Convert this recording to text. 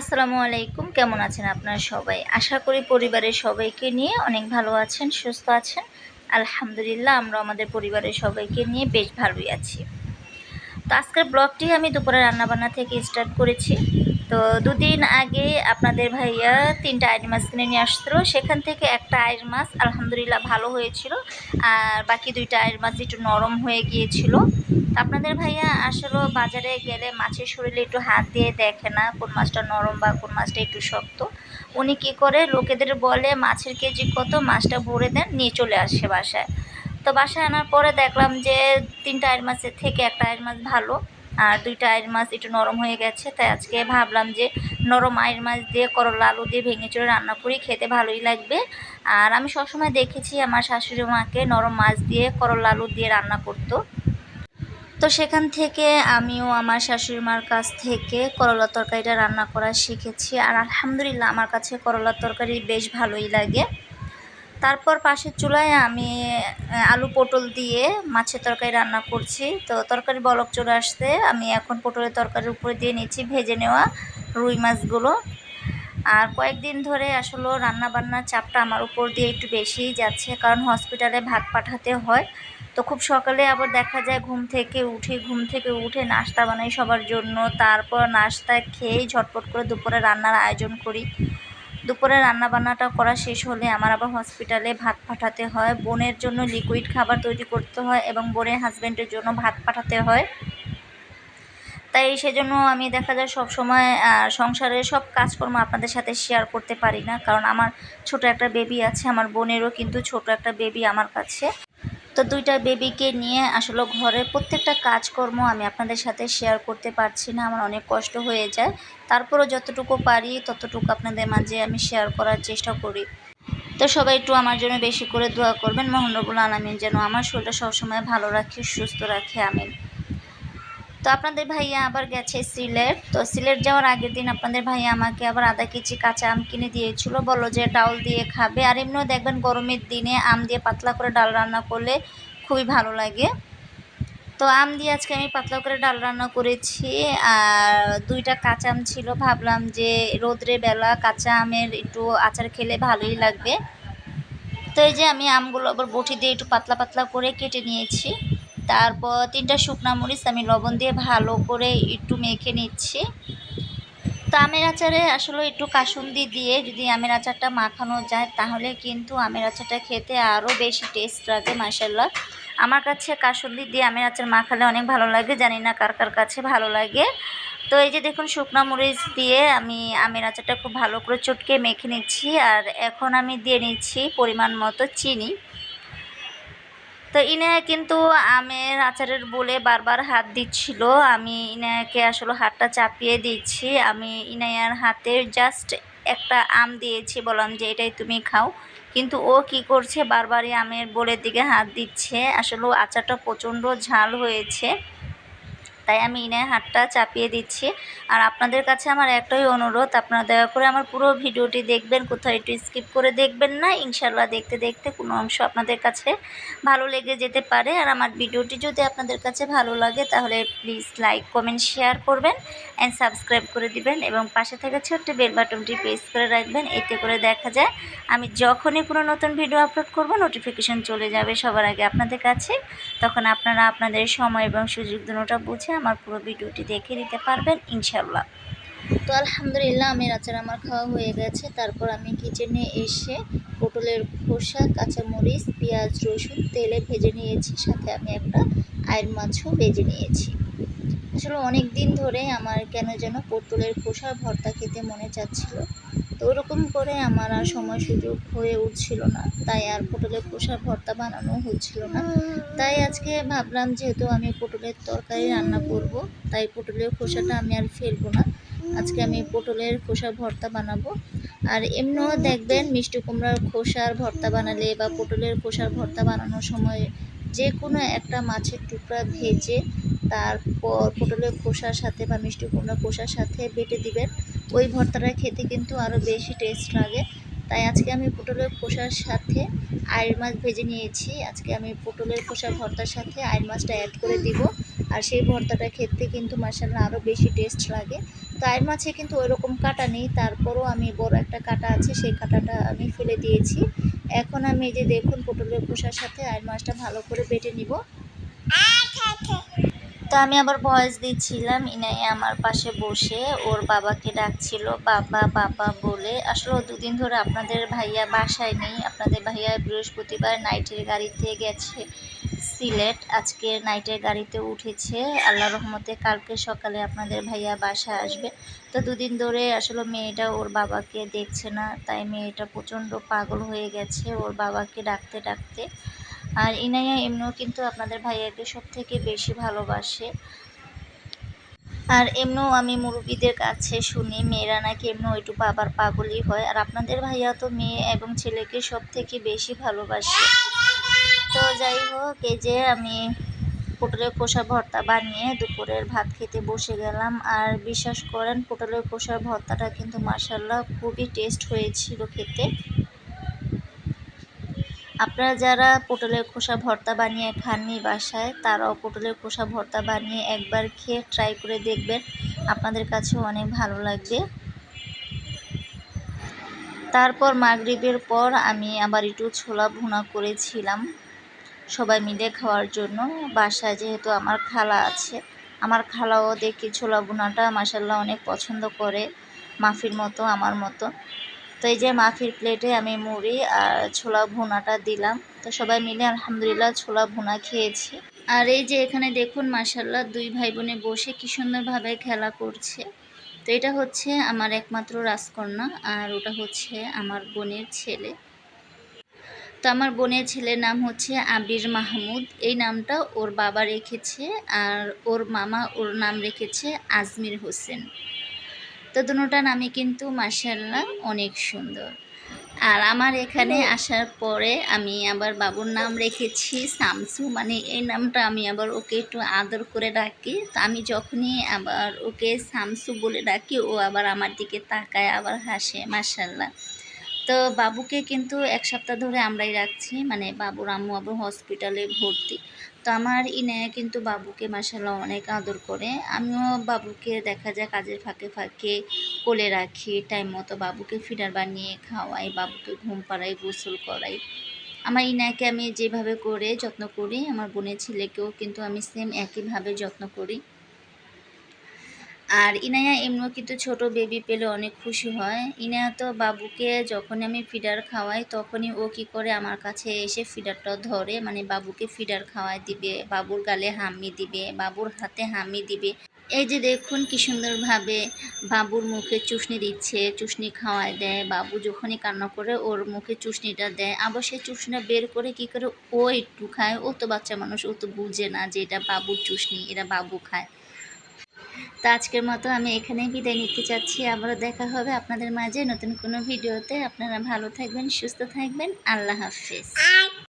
আসসালামু আলাইকুম। কেমন আছেন আপনারা সবাই? আশা করি পরিবারের সবাইকে নিয়ে অনেক ভালো আছেন, সুস্থ আছেন। আলহামদুলিল্লাহ, আমরা আমাদের পরিবারের সবাইকে নিয়ে বেশ ভালোই আছি। তো আজকের ব্লগটি আমি দুপুরে রান্নাবান্না থেকে স্টার্ট করেছি। তো দুদিন আগে আপনাদের ভাইয়া তিনটা আইর মাছ কিনে নিয়ে আসছিল। সেখান থেকে একটা আইর মাছ আলহামদুলিল্লাহ ভালো হয়েছিল। আর বাকি দুইটা আইর মাছ একটু নরম হয়ে গিয়েছিল। আপনাদের ভাইয়া, আসলে বাজারে গেলে মাছের শরীরে একটু হাত দিয়ে দেখে না কোন মাছটা নরম বা কোন মাছটা একটু শক্ত। উনি কী করে, লোকেদের বলে মাছের কেজি কত, মাছটা ভরে দেন, নিয়ে চলে আসে বাসায়। তো বাসায় আনার পরে দেখলাম যে তিনটা আয়ের মাছের থেকে একটা আয়ের মাছ ভালো, আর দুইটা আয়ের মাছ একটু নরম হয়ে গেছে। তাই আজকে ভাবলাম যে নরম আয়ের মাছ দিয়ে করলা, আলু দিয়ে ভেঙে চড়ে রান্না করি, খেতে ভালোই লাগবে। আর আমি সবসময় দেখেছি আমার শাশুড়ি মাকে নরম মাছ দিয়ে করলা, আলু দিয়ে রান্না করতো। তো সেখান থেকে আমিও আমার শাশুড়ি মার কাছ থেকে করলার তরকারিটা রান্না করা শিখেছি। আর আলহামদুলিল্লাহ আমার কাছে করলার তরকারি বেশ ভালোই লাগে। তারপর পাশের চুলায় আমি আলু পটল দিয়ে মাছের তরকারি রান্না করছি। তো তরকারি বলক চলে আসতে আমি এখন পটলের তরকারির উপরে দিয়ে নিচ্ছি ভেজে নেওয়া রুই মাছগুলো। আর কয়েকদিন ধরে আসলে রান্না বান্নার চাপটা আমার উপর দিয়ে একটু বেশিই যাচ্ছে, কারণ হসপিটালে ভাত পাঠাতে হয়। তো খুব সকালে আবার দেখা যায় ঘুম থেকে উঠে, ঘুম থেকে উঠে নাস্তা বানাই সবার জন্য। তারপর নাস্তা খেয়েই ঝটপট করে দুপুরে রান্নার আয়োজন করি। দুপুরে রান্না বান্নাটা করা শেষ হলে আমার আবার হসপিটালে ভাত পাঠাতে হয়। বোনের জন্য লিকুইড খাবার তৈরি করতে হয় এবং বোনের হাজব্যান্ডের জন্য ভাত পাঠাতে হয়। তাই সেজন্য আমি দেখা যায় সব সময় সংসারের সব কাজকর্ম আপনাদের সাথে শেয়ার করতে পারি না। কারণ আমার ছোট একটা বেবি আছে, আমার বোনেরও কিন্তু ছোট একটা বেবি আমার কাছে। তো দুইটা বেবিকে নিয়ে আসলে ঘরের প্রত্যেকটা কাজকর্ম আমি আপনাদের সাথে শেয়ার করতে পারছি না, আমার অনেক কষ্ট হয়ে যায়। তারপরও যতটুকু পারি, ততটুকু আপনাদের মাঝে আমি শেয়ার করার চেষ্টা করি। তো সবাই একটু আমার জন্য বেশি করে দোয়া করবেন। মোহানরবুল আলমিন যেন আমার শরীরটা সবসময় ভালো রাখে, সুস্থ রাখে, আমিন। তো আপনাদের ভাইয়া আবার গেছে সিলেট। তো সিলেট যাওয়ার আগের দিন আপনাদের ভাইয়া আমাকে আবার আধা কেজি কাঁচা আম কিনে দিয়েছিল। বলো যে ডাল দিয়ে খাবে। আর এমনিও দেখবেন গরমের দিনে আম দিয়ে পাতলা করে ডাল রান্না করলে খুবই ভালো লাগে। তো আম দিয়ে আজকে আমি পাতলা করে ডাল রান্না করেছি। আর দুইটা কাঁচা আম ছিল। ভাবলাম যে রোদ্রে বেলা কাঁচা আমের একটু আচার খেলে ভালোই লাগবে। তো এই যে আমি আমগুলো আবার বটি দিয়ে একটু পাতলা পাতলা করে কেটে নিয়েছি। তারপর তিনটা শুকনা মরিচ আমি লবণ দিয়ে ভালো করে একটু মেখে নিচ্ছি। তো আমের আচারে আসলে একটু কাসুন্দি দিয়ে যদি আমের আচারটা মাখানো যায়, তাহলে কিন্তু আমের আচারটা খেতে আরও বেশি টেস্ট লাগে মাসাল্লাহ আমার কাছে কাসুন্দি দিয়ে আমের আচার মাখালে অনেক ভালো লাগে, জানি না কার কার কাছে ভালো লাগে। তো এই যে দেখুন, শুকনা মরিচ দিয়ে আমি আমের আচারটা খুব ভালো করে চটকে মেখে নিচ্ছি, আর এখন আমি দিয়ে নিচ্ছি পরিমাণ মতো চিনি। তো ইনে কিন্তু আমের আচারের বলে বারবার হাত দিচ্ছিল। আমি ইনাকে আসলে হাতটা চাপিয়ে দিচ্ছি। আমি ইনায়ার হাতে জাস্ট একটা আম দিয়েছি, বললাম যে এটাই তুমি খাও। কিন্তু ও কি করছে? বারবারই আমের বলে দিকে হাত দিচ্ছে। আসলে আচারটা প্রচণ্ড ঝাল হয়েছে। তাই আমি ইনায় হাতটা চাপিয়ে দিচ্ছি। আর আপনাদের কাছে আমার একটাই অনুরোধ, আপনারা দয়া করে আমার পুরো ভিডিওটি দেখবেন, কোথাও একটু স্কিপ করে দেখবেন না। ইনশাল্লাহ দেখতে দেখতে কোনো অংশ আপনাদের কাছে ভালো লেগে যেতে পারে। আর আমার ভিডিওটি যদি আপনাদের কাছে ভালো লাগে, তাহলে প্লিজ লাইক, কমেন্ট, শেয়ার করবেন অ্যান্ড সাবস্ক্রাইব করে দিবেন এবং পাশে থাকা ছোট্ট বেল বাটনটি প্রেস করে রাখবেন, এতে করে দেখা যায় আমি যখনই কোনো নতুন ভিডিও আপলোড করব, নোটিফিকেশন চলে যাবে সবার আগে আপনাদের কাছে। তখন আপনারা আপনাদের সময় এবং সুযোগ দুটোটা বুঝে আমার পুরো ভিডিওটি দেখে নিতে পারবেন ইনশাল্লাহ তো আলহামদুলিল্লাহ, আমের আচার আমার খাওয়া হয়ে গেছে। তারপর আমি কিচেনে এসে পটলের খোসা, কাঁচামরিচ, পেঁয়াজ, রসুন, তেলে ভেজে নিয়েছি। সাথে আমি একটা আয়ের মাছও ভেজে নিয়েছি। আসলে অনেক দিন ধরে আমার কেন যেন পটলের খোসা ভর্তা খেতে মনে চাচ্ছিল। ওরকম করে আমার আর সময় সুযোগ হয়ে উঠছিল না। তাই আর পটলের খোসা ভর্তা বানানো হচ্ছিল না। তাই আজকে ভাবলাম যেহেতু আমি পটলের তরকারি রান্না করব, তাই পটলের খোসাটা আমি আর ফেলব না। আজকে আমি পটলের খোসা ভর্তা বানাবো। আর এমনিও দেখবেন মিষ্টি কুমড়ার খোসার ভর্তা বানালে বা পটলের খোসার ভর্তা বানানোর সময় যে কোনো একটা মাছের টুকরা ভেজে তারপর পটলের খোসার সাথে বা মিষ্টি কুমড়ার খোসার সাথে বেটে দিবেন। ওই ভর্তাটা খেতে কিন্তু আরও বেশি টেস্ট লাগে। তাই আজকে আমি পটলের খোসার সাথে আয়ের মাছ ভেজে নিয়েছি। আজকে আমি পটলের খোসা ভর্তার সাথে আয়ের মাছটা অ্যাড করে দিব। আর সেই ভর্তাটা খেতে কিন্তু মাসাল্লাহ আরও বেশি টেস্ট লাগে। তো আয়ের মাছে কিন্তু ওইরকম কাটা নেই। তারপরও আমি বড় একটা কাটা আছে, সেই কাটাটা আমি ফেলে দিয়েছি। এখন আমি এই যে দেখুন পটলের খোসার সাথে আয়ের মাছটা ভালো করে বেটে নিব। তো আমি আবার ভয়েস দিচ্ছিলাম ইনাই আমার পাশে বসে, ওর বাবাকে ডাকছিল, বাবা বাবা বলে। আসলে দুদিন ধরে আপনাদের ভাইয়া বাসায় নেই। আপনাদের ভাইয়া বৃহস্পতিবার নাইটের গাড়িতে গেছে, সিলেট। আজকে নাইটের গাড়িতে উঠেছে। আল্লাহ রহমতে কালকে সকালে আপনাদের ভাইয়া বাসায় আসবে। তো দুদিন ধরে আসলে মেয়েটা ওর বাবাকে দেখছে না, তাই মেয়েটা প্রচণ্ড পাগল হয়ে গেছে। ওর বাবাকে ডাকতে ডাকতে আর ইনাইয়া এমনিও কিন্তু আপনাদের ভাইয়াকে সব থেকে বেশি ভালোবাসে। আর এমনিও আমি মুরব্বীদের কাছে শুনি, মেয়েরা নাকি এমনি একটু বাবার পাগলই হয়। আর আপনাদের ভাইয়া তো মেয়ে এবং ছেলেকে সব থেকে বেশি ভালোবাসে। তো যাই হোক, এই যে আমি পটলের খোসা ভর্তা বানিয়ে দুপুরের ভাত খেতে বসে গেলাম। আর বিশ্বাস করেন, পটলের খোসার ভর্তাটা কিন্তু মাসাল্লাহ খুবই টেস্ট হয়েছিল খেতে। আপনারা যারা পটলের খোসা ভর্তা বানিয়ে খাননি বাসায়, তারাও পটলের খোসা ভর্তা বানিয়ে একবার খেয়ে ট্রাই করে দেখবেন। আপনাদের কাছে অনেক ভালো লাগবে। তারপর মাগরিবের পর আমি আবার একটু ছোলা ভুনা করেছিলাম। সবাই মিলে খাওয়ার জন্য। বাসায় যেহেতু আমার খালা আছে, আমার খালাও দেখি ছোলা ভুনাটা মাসাল্লাহ অনেক পছন্দ করে, মাফির মতো, আমার মতো। তো এই যে মাফির প্লেটে আমি মুড়ি আর ছোলা ভুনাটা দিলাম। তো সবাই মিলে আলহামদুলিল্লাহ ছোলা ভুনা খেয়েছি। আর এই যে এখানে দেখুন মাসাল্লাহ দুই ভাই বোনে বসে কি সুন্দরভাবে খেলা করছে। তো এটা হচ্ছে আমার একমাত্র রাজকন্যা আর ওটা হচ্ছে আমার বোনের ছেলে। তো আমার বোনের ছেলের নাম হচ্ছে আবির মাহমুদ। এই নামটা ওর বাবা রেখেছে আর ওর মামা ওর নাম রেখেছে আজমির হোসেন। তো দুটোটা নামই কিন্তু মাসাল্লাহ অনেক সুন্দর। আর আমার এখানে আসার পরে আমি আবার বাবুর নাম রেখেছি, সামসু মানে এই নামটা আমি আবার ওকে একটু আদর করে ডাকি। তো আমি যখনই আবার ওকে সামসু বলে ডাকি, ও আবার আমার দিকে তাকায়, আবার হাসে মাসাল্লাহ তো বাবুকে কিন্তু এক সপ্তাহ ধরে আমরাই রাখছি মানে বাবুর আম্মু আবার হসপিটালে ভর্তি। তো আমার ইনায়া কিন্তু বাবুকে মাসাল্লাহ অনেক আদর করে। আমিও বাবুকে দেখা যায় কাজের ফাঁকে ফাঁকে কোলে রাখি টাইম মতো বাবুকে ফিডার বানিয়ে খাওয়াই, বাবুকে ঘুম পাড়াই, গোসল করাই। আমার ইনায়াকে আমি যেভাবে করে যত্ন করি, আমার বোনের ছেলেকেও কিন্তু আমি সেম একইভাবে যত্ন করি। আর ইনায়া এমনিও কিন্তু ছোট বেবি পেলে অনেক খুশি হয়। ইনায়া তো বাবুকে যখন আমি ফিডার খাওয়াই, তখনই ও কি করে আমার কাছে এসে ফিডারটা ধরে। মানে বাবুকে ফিডার খাওয়াই দিবে, বাবুর গালে হামি দিবে, বাবুর হাতে হামি দিবে। এই যে দেখুন কি সুন্দরভাবে বাবুর মুখে চুষনি দিচ্ছে, চুষনি খাওয়ায় দেয়। বাবু যখনই কান্না করে ওর মুখে চুষনিটা দেয়। আবার সেই চুষনিটা বের করে কি করে ও একটু খায়। ও তো বাচ্চা মানুষ, ও তো বুঝে না যে এটা বাবুর চুষনি, এটা বাবু খায়। তো আজকের মতো আমি এখানেই বিদায় নিতে চাচ্ছি। আবারও দেখা হবে আপনাদের মাঝে নতুন কোনো ভিডিওতে। আপনারা ভালো থাকবেন, সুস্থ থাকবেন। আল্লাহ হাফিজ।